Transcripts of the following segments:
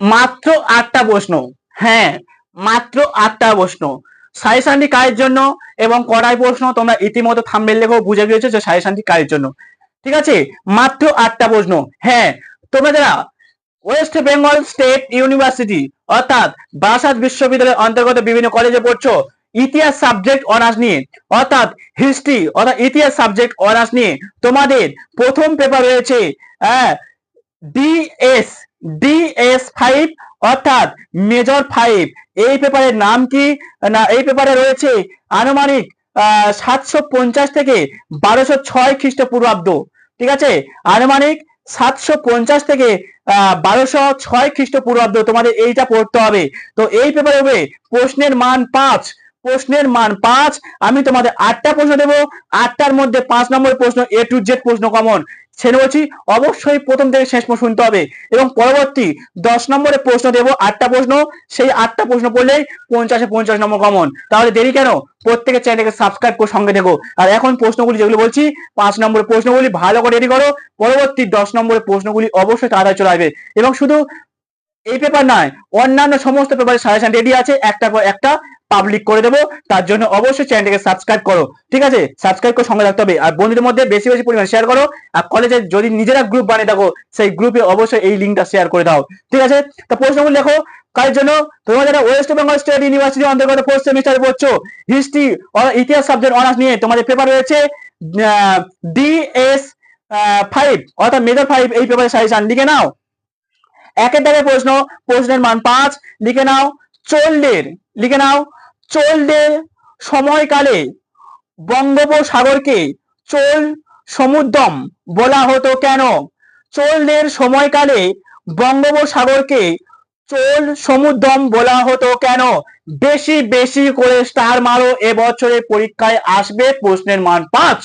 মাত্র আটটা প্রশ্ন। হ্যাঁ মাত্র আটটা প্রশ্ন। সাজেশনটি কাজের জন্য এবং কড়াই প্রশ্ন তোমরা ইতিমধ্যে থাম্বেল লেখো, বুঝে গিয়েছো যে সাজেশনটি কাজের জন্য। ঠিক আছে? মাত্র আটটা প্রশ্ন। হ্যাঁ তোমরা যারা ওয়েস্ট বেঙ্গল স্টেট ইউনিভার্সিটি অর্থাৎ বারাসাত বিশ্ববিদ্যালয়ের অন্তর্গত বিভিন্ন কলেজে পড়ছো, ইতিহাস সাবজেক্ট অনার্স নিয়ে, অর্থাৎ হিস্ট্রি অর্থাৎ ইতিহাস সাবজেক্ট অনার্স নিয়ে তোমাদের প্রথম পেপার রয়েছে হ্যাঁ ডিএস ডিএস ফাইভ অর্থাৎ মেজর ফাইভ এই পেপারের নাম কি? না, এই পেপারে রয়েছে আনুমানিক সাতশো পঞ্চাশ থেকে বারোশো ছয় খ্রিস্টপূর্বাব্দ। ঠিক আছে? আনুমানিক সাতশো পঞ্চাশ থেকে বারোশো ছয় খ্রিস্টপূর্বাব্দ তোমাদের এইটা পড়তে হবে। তো এই পেপারে হবে প্রশ্নের মান পাঁচ। প্রশ্নের মান পাঁচ, আমি তোমাদের আটটা প্রশ্ন দেবো। আটটার মধ্যে পাঁচ নম্বর প্রশ্ন এ টু জেড প্রশ্ন কমন ছেড়ে বলছি, অবশ্যই প্রথম থেকে শেষ পর্যন্ত শুনতে হবে। এবং পরবর্তী দশ নম্বরে প্রশ্ন দেবো, আটটা প্রশ্ন। সেই আটটা প্রশ্ন পড়লেই পঞ্চাশে পঞ্চাশ নম্বর কমন তাহলে দেরি কেন? প্রত্যেকের চ্যানেলকে সাবস্ক্রাইব করে সঙ্গে দেখো আর এখন প্রশ্নগুলি যেগুলো বলছি, পাঁচ নম্বরের প্রশ্নগুলি ভালো করে রেডি করো। পরবর্তী দশ নম্বরের প্রশ্নগুলি অবশ্যই তাড়াতাড়ি চলে আসবে। এবং শুধু এই পেপার নয়, অন্যান্য সমস্ত পেপারের সাজেশন রেডি আছে। একটা পর একটা পাবলিক করে দেবো। তার জন্য অবশ্যই চ্যানেলটাকে সাবস্ক্রাইব করো। ঠিক আছে? সাবস্ক্রাইব করে সঙ্গে রাখতে হবে। আর বন্ধুদের মধ্যে বেশি বেশি পরিমাণে শেয়ার করো। আর কলেজে যদি নিজেরা গ্রুপ বানিয়ে থাকো, সেই গ্রুপে অবশ্যই এই লিঙ্কটা শেয়ার করে দাও। ঠিক আছে? তো প্রশ্নগুলো লেখো। কার জন্য? তোমরা যারা ওয়েস্ট বেঙ্গল স্টেট ইউনিভার্সিটি অন্তর্গত ফোর্থ সেমিস্টারে পড়ছো হিস্ট্রি ইতিহাস সাবজেক্ট অনার্স নিয়ে তোমাদের পেপার রয়েছে ডিএস ফাইভ অর্থাৎ মেজর ফাইভ এই পেপারের সাজেশন লিখে নাও। একের দাগে প্রশ্ন, প্রশ্নের মান পাঁচ, লিখে নাও। চোলদের লিখে নাও। চোলদের সময়কালে। বঙ্গোপসাগরকে চোল সমুদ্রম বলা হতো কেন? চোলদের সময়কালে বঙ্গোপসাগরকে চোল সমুদ্রম বলা হতো কেন? বেশি বেশি করে স্টার মারো এবছরের পরীক্ষায় আসবে প্রশ্নের মান পাঁচ।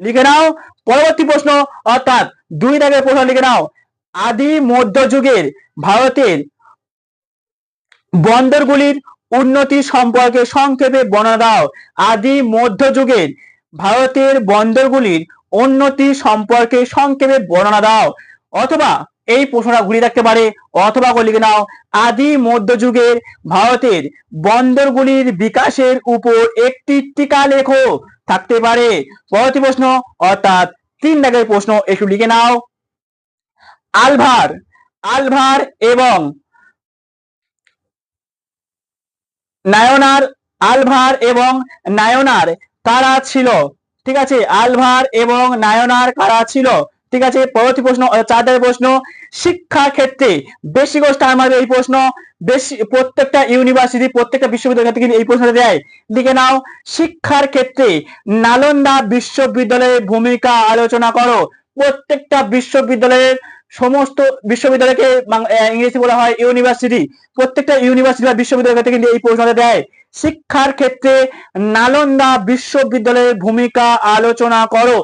লিখে নাও, পরবর্তী প্রশ্ন, অর্থাৎ দুই দাগের প্রশ্ন লিখে নাও। আদি মধ্যযুগের ভারতের বন্দরগুলির উন্নতি সম্পর্কে সংক্ষেপে বর্ণনা দাও। আদি মধ্যযুগের ভারতের বন্দরগুলির উন্নতি সম্পর্কে সংক্ষেপে বর্ণনা দাও। অথবা এই প্রশ্নটা ঘুরিয়ে রাখতে পারে, অথবা লিখে নাও। আদি মধ্যযুগের ভারতের বন্দরগুলির বিকাশের উপর একটি টিকা লেখো। থাকতে পারে। পরবর্তী প্রশ্ন, অর্থাৎ তিন দাগের প্রশ্ন, একটু লিখে নাও। আলভার আলভার এবং নায়নার, আলভার এবং নায়নার কারা ছিল? ঠিক আছে, আলভার এবং নায়নার কারা ছিল? ঠিক আছে, পরবর্তী প্রশ্ন চারটার প্রশ্ন শিক্ষা ক্ষেত্রে বেশি গোষ্ঠ আমার এই প্রশ্ন। বেশি, প্রত্যেকটা ইউনিভার্সিটি প্রত্যেকটা বিশ্ববিদ্যালয় থেকে এই প্রশ্নটা দেয়। দিকে নাও শিক্ষার ক্ষেত্রে নালন্দা বিশ্ববিদ্যালয়ের ভূমিকা আলোচনা করো। প্রত্যেকটা বিশ্ববিদ্যালয়ের সমস্ত বিশ্ববিদ্যালয়কে ইংরেজি বলা হয় ইউনিভার্সিটি। প্রত্যেকটা ইউনিভার্সিটি বা বিশ্ববিদ্যালয় থেকে এই প্রশ্নটা দেয়। শিক্ষার ক্ষেত্রে নালন্দা বিশ্ববিদ্যালয়ের ভূমিকা আলোচনা করো।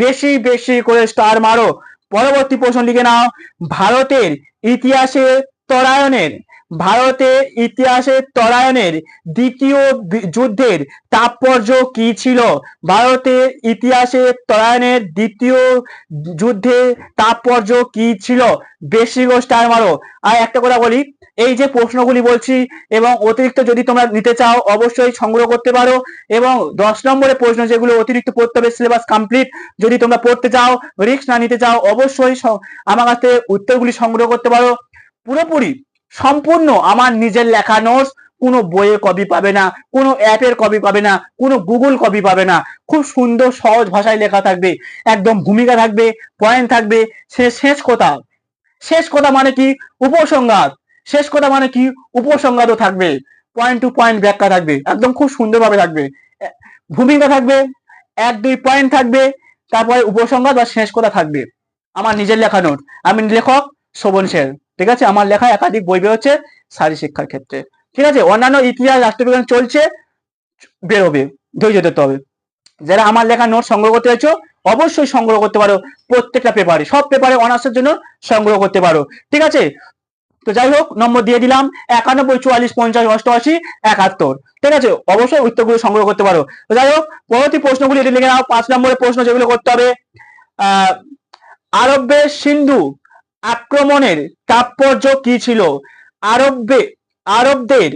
বেশি বেশি করে স্টার মারো। পরবর্তী প্রশ্ন লিখে নাও। ভারতের ইতিহাসে তরায়নের ভারতের ইতিহাসে তরায়নের দ্বিতীয় যুদ্ধের তাৎপর্য কি ছিল? ভারতের ইতিহাসে তরায়নের দ্বিতীয় যুদ্ধে তাৎপর্য কি ছিল? বেশি গো স্টার মারো। আর একটা কথা বলি, এই যে প্রশ্নগুলি বলছি এবং অতিরিক্ত যদি তোমরা নিতে চাও, অবশ্যই সংগ্রহ করতে পারো এবং দশ নম্বরের প্রশ্ন যেগুলো অতিরিক্ত পড়তে হবে সিলেবাস কমপ্লিট যদি তোমরা পড়তে চাও রিস্ক না নিতে চাও, অবশ্যই আমার কাছ উত্তরগুলি সংগ্রহ করতে পারো। পুরোপুরি সম্পূর্ণ আমার নিজের লেখা নোটস কোনো বইয়ে কপি পাবে না, কোনো অ্যাপের কপি পাবে না, কোনো গুগল কপি পাবে না। খুব সুন্দর, সহজ ভাষায় লেখা থাকবে, একদম ভূমিকা থাকবে পয়েন্ট থাকবে, সে শেষ কথা। শেষ কথা মানে কি? উপসংঘাত শেষ কথা মানে কি? উপসংঘাতও থাকবে পয়েন্ট টু পয়েন্ট ব্যাখ্যা থাকবে, একদম খুব সুন্দরভাবে থাকবে। ভূমিকা থাকবে, এক দুই পয়েন্ট থাকবে, তারপরে উপসংঘাত বা শেষ কথা থাকবে। আমার নিজের লেখা নোট আমি লেখক শোভন সেন। ঠিক আছে? আমার লেখা একাধিক বই বেরোচ্ছে শারী শিক্ষার ক্ষেত্রে। ঠিক আছে? অন্যান্য ইতিহাস, রাষ্ট্রবিজ্ঞান চলছে, বেরোবে, ধৈর্য ধরতে হবে। যারা আমার লেখা নোট সংগ্রহ করতে চাইছো, অবশ্যই সংগ্রহ করতে পারো। প্রত্যেকটা পেপারে সব পেপারে অনার্সের জন্য সংগ্রহ করতে পারো। ঠিক আছে? তো যাই হোক, নম্বর দিয়ে দিলাম একানব্বই, চুয়াল্লিশ, পঞ্চাশ, অষ্টআশি, একাত্তর। ঠিক আছে? অবশ্যই উত্তরগুলো সংগ্রহ করতে পারো। তো যাই হোক, পরবর্তী প্রশ্নগুলি এটি লিখে নাও। পাঁচ নম্বরের প্রশ্ন যেগুলো করতে হবে, আহ, আরব্যের সিন্ধু আক্রমণের তাৎপর্য কি ছিল? আরববে, আরবদের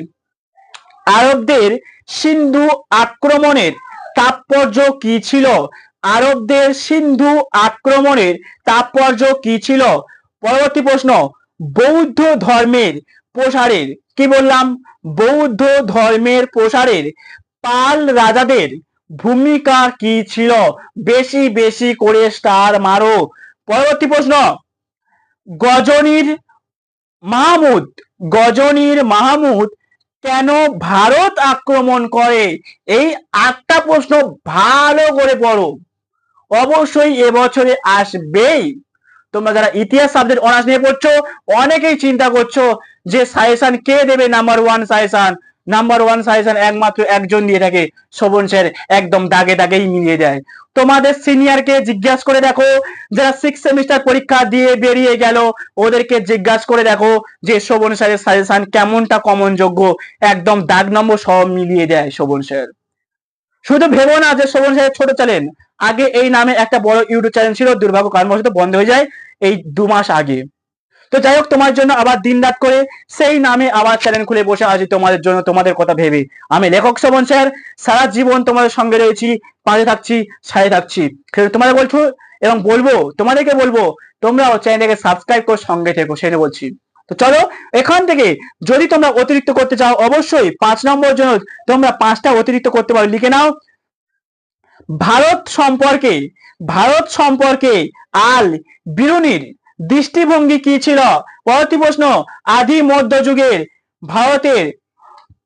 আরবদের সিন্ধু আক্রমণের তাৎপর্য কি ছিল? আরবদের সিন্ধু আক্রমণের তাৎপর্য কি ছিল? পরবর্তী প্রশ্ন, বৌদ্ধ ধর্মের প্রসারের, কি বললাম? বৌদ্ধ ধর্মের প্রসারের পাল রাজাদের ভূমিকা কি ছিল? বেশি বেশি করে স্টার মারো। পরবর্তী প্রশ্ন গজনীর মাহমুদ গজনীর মাহমুদ কেন ভারত আক্রমণ করে? এই আটটা প্রশ্ন ভালো করে পড়ো। অবশ্যই এবছরে আসবেই। তোমরা যারা ইতিহাস সাবজেক্ট অনার্স নিয়ে পড়ছো, অনেকেই চিন্তা করছ যে সাজেশন কে দেবে number one suggestion? Number one suggestion একমাত্র একজন দিয়ে থাকে, শোভন স্যার একদম দাগে দাগেই মিলিয়ে দেয় তোমাদের সিনিয়রকে জিজ্ঞাসা করে দেখো, যারা সিক্স সেমিস্টার পরীক্ষা দিয়ে বেরিয়ে গেল, ওদেরকে জিজ্ঞাসা করে দেখো যে শোভন স্যারের সাজেশন কেমনটা কমন যোগ্য একদম দাগ নম্বর সব মিলিয়ে দেয় শোভন স্যার। শুধু ভেবো না যে শোভন স্যারের ছোট চ্যানেল আগে এই নামে একটা বড় ইউটিউব চ্যানেল ছিল, দুর্ভাগ্য কারণবশত বন্ধ হয়ে যায়, এই দু মাস আগে। তো যাই হোক, তোমার জন্য আবার দিন রাত করে সেই নামে আবার চ্যানেল খুলে বসে আছি তোমাদের জন্য, তোমাদের কথা ভেবে। আমি লেখক শোভন স্যার, সারা জীবন তোমাদের সঙ্গে রয়েছি, পাশে থাকছি, সাথে থাকছি। তোমাদের বলছো? এবং বলব, তোমাদেরকে বলব, তোমরাও চ্যানেলটাকে সাবস্ক্রাইব করে, সঙ্গে থেকো সেটা বলছি। তো চলো, এখান থেকে যদি তোমরা অতিরিক্ত করতে চাও, অবশ্যই পাঁচ নম্বর জন্য তোমরা পাঁচটা অতিরিক্ত করতে পারো, লিখে নাও। ভারত সম্পর্কে ভারত সম্পর্কে আল বিরুনির দৃষ্টিভঙ্গি কি ছিল? পরবর্তী প্রশ্ন আদি মধ্যযুগের ভারতের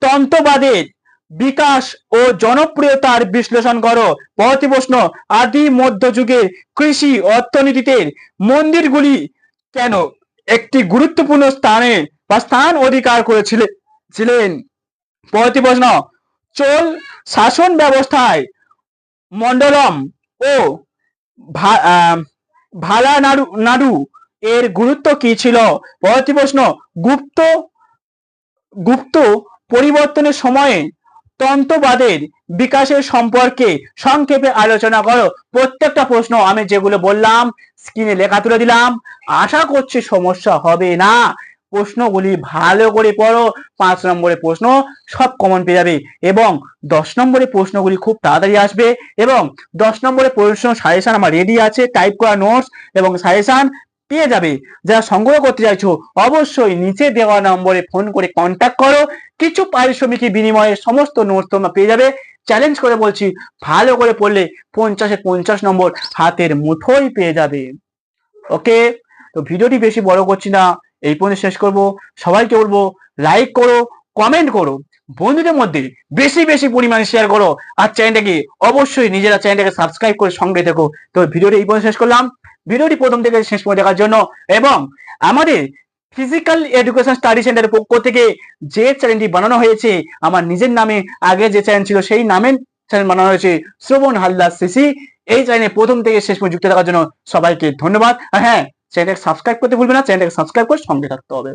তন্ত্রবাদের বিকাশ ও জনপ্রিয়তার বিশ্লেষণ করো। পরবর্তী প্রশ্ন আদি মধ্যযুগের কৃষি অর্থনীতিতে মন্দিরগুলি কেন একটি গুরুত্বপূর্ণ স্থানে বা স্থান অধিকার করেছিলেন? ছিলেন পরবর্তী প্রশ্ন চোল শাসন ব্যবস্থায় মন্ডলম ও ভা- আহ, ভালানাড়ু নাড়ু এর গুরুত্ব কি ছিল? পরবর্তী প্রশ্ন, গুপ্ত গুপ্ত পরিবর্তনের সময়ে তন্ত্রবাদের বিকাশের সম্পর্কে সংক্ষেপে আলোচনা করো। প্রত্যেকটা প্রশ্ন আমি যেগুলো বললাম স্ক্রিনে লেখা তুলে দিলাম। আশা করছি সমস্যা হবে না। প্রশ্নগুলি ভালো করে পড়ো। পাঁচ নম্বরের প্রশ্ন সব কমন পেয়ে যাবে এবং দশ নম্বরের প্রশ্নগুলি খুব তাড়াতাড়ি আসবে এবং দশ নম্বরের প্রশ্ন সাজেশন আমার রেডি আছে। টাইপ করা নোটস এবং সাজেশন পেয়ে যাবে। যারা সংগ্রহ করতে চাইছো, অবশ্যই নিচে দেওয়া নম্বরে ফোন করে কন্ট্যাক্ট করো। কিছু পারিশ্রমিকের বিনিময়ে সমস্ত নোটস তোমরা পেয়ে যাবে। চ্যালেঞ্জ করে বলছি, ভালো করে পড়লে পঞ্চাশে পঞ্চাশ নম্বর হাতের মুঠোই পেয়ে যাবে। ওকে? তো ভিডিওটি বেশি বড় করছি না, এই পর্যন্ত শেষ করব। সবাইকে বলব লাইক করো কমেন্ট করো। বন্ধুদের মধ্যে বেশি বেশি পরিমাণে শেয়ার করো। আর চ্যানেলটাকে অবশ্যই নিজেরা চ্যানেলটাকে সাবস্ক্রাইব করে সঙ্গে থেকো। তো ভিডিওটি এই পর্যন্ত শেষ করলাম। ভিডিওটি প্রথম থেকে শেষ পর্যন্ত দেখার জন্য এবং আমাদের ফিজিক্যাল এডুকেশন স্টাডি সেন্টারের পক্ষ থেকে যে চ্যানেলটি বানানো হয়েছে, আমার নিজের নামে আগে যে চ্যানেল ছিল সেই নামের চ্যানেল বানানো হয়েছে শ্রবণ হালদার সিসি এই চ্যানেলে প্রথম থেকে শেষ পর্যন্ত যুক্ত থাকার জন্য সবাইকে ধন্যবাদ। হ্যাঁ চ্যানেলটাকে সাবস্ক্রাইব করতে ভুলবে না চ্যানেলটাকে সাবস্ক্রাইব করে সঙ্গে থাকতে হবে।